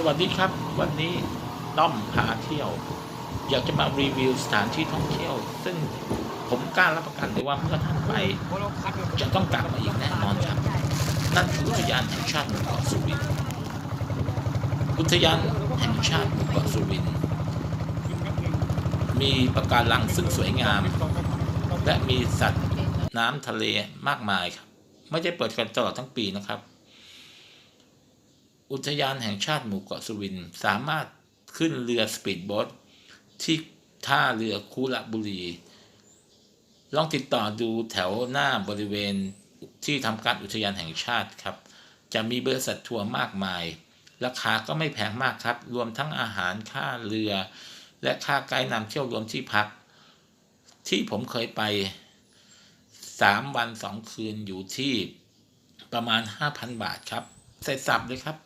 สวัสดีครับ วันนี้ต้อมพาเที่ยว อยากจะมารีวิวสถานที่ท่องเที่ยว ซึ่งผมกล้ารับประกันเลยว่าเมื่อท่านไปจะต้องกลับมาอีกแน่นอนครับ นั่นคืออุทยานแห่งชาติหมู่เกาะสุรินอุทยานแห่งชาติหมู่เกาะสุริน มีปะการังซึ่งสวยงาม และมีสัตว์น้ำทะเลมากมายครับ ไม่ได้เปิดกันตลอดทั้งปีนะครับ อุทยานแห่งชาติหมู่เกาะสุรินสามารถขึ้นเรือสปีดโบ๊ทที่ท่าเรือคูระบุรี ลองติดต่อดูแถวหน้าบริเวณที่ทำการอุทยานแห่งชาติครับ จะมีบริษัททัวร์มากมาย ราคาก็ไม่แพงมากครับ รวมทั้งอาหารค่าเรือ และค่าไกด์นำเที่ยวรวมที่พัก ที่ผมเคยไปสามวันสองคืนอยู่ที่ประมาณ 5,000 บาทครับใส่สับเลยครับ